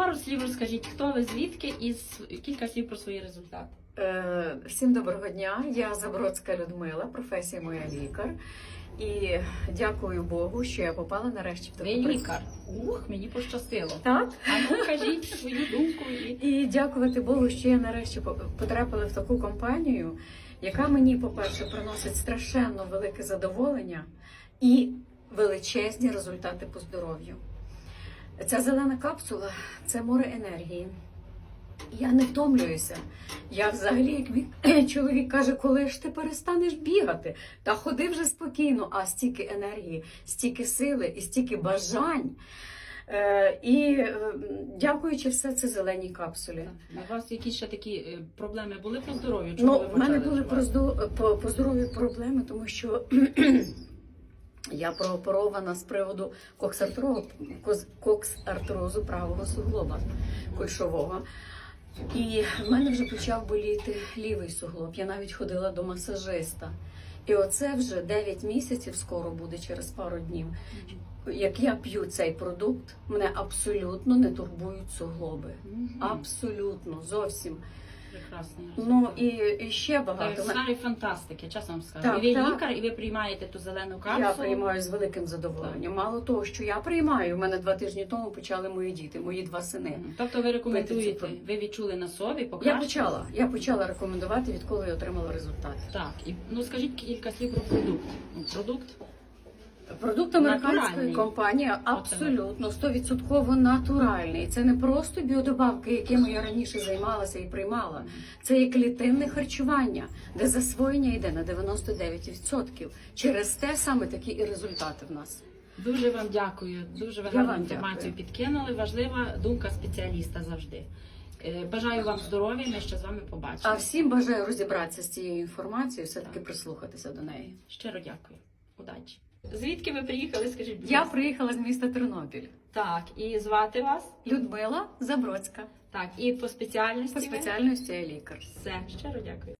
Пару слів розкажіть, хто ви звідки, і кілька слів про свої результати. Е, Всім доброго дня. Я Забродська Людмила, професія моя лікар. І дякую Богу, що я попала нарешті в таку Ви лікар. Ух, мені пощастило. Так. А ну кажіть свою думку і дякувати Богу, що я нарешті по- потрапила в таку компанію, яка мені, по-перше, приносить страшенно велике задоволення і величезні результати по здоров'ю. Ця зелена капсула це море енергії. Я не втомлююся. Я взагалі, як мій чоловік каже, коли ж ти перестанеш бігати, та ходи вже спокійно, а стільки енергії, стільки сили і стільки бажань. Е, і е, дякуючи все це зеленій капсулі. у вас якісь ще такі е, проблеми були по здоров'ю? Ну, в мене були по здоров'ю проблеми, тому що я прооперована з приводу коксартрозу, правого суглоба кульшового. І в мене вже почав боліти лівий суглоб. Я навіть ходила до масажиста. І оце вже 9 місяців скоро буде через пару днів. Як я п'ю цей продукт, мене абсолютно не турбують суглоби. Абсолютно, зовсім. Прекрасний Ну і, і ще Це багато. сфери фантастики, чесно вам скажу. Так, і ви так. лікар, і ви приймаєте ту зелену капсулу. Я приймаю з великим задоволенням. Мало того, що я приймаю, у мене два тижні тому почали мої діти, мої два сини. Тобто ви рекомендуєте, Пити ви відчули на собі, Я почала. Я почала рекомендувати, відколи я отримала результат. Так, і ну скажіть кілька слів про продукт. Продукт Продукт американської Натуральний. компанії абсолютно 100% натуральний. Це не просто біодобавки, якими я раніше займалася і приймала. Це є клітинне харчування, де засвоєння йде на 99%. Через те саме такі і результати в нас. Дуже вам дякую. Дуже ви Я гарну вам інформацію підкинули. Важлива думка спеціаліста завжди. Е, Бажаю вам здоров'я. Ми ще з вами А побачимо. всім бажаю розібратися з цією інформацією, все таки прислухатися до неї. Щиро дякую. Удачі. Звідки ви приїхали? Скажіть, будь Я приїхала з міста Тернопіль. так, і звати вас? Людмила Забродська. Так, і по спеціальності По ви? спеціальності я лікар. Все, щиро дякую.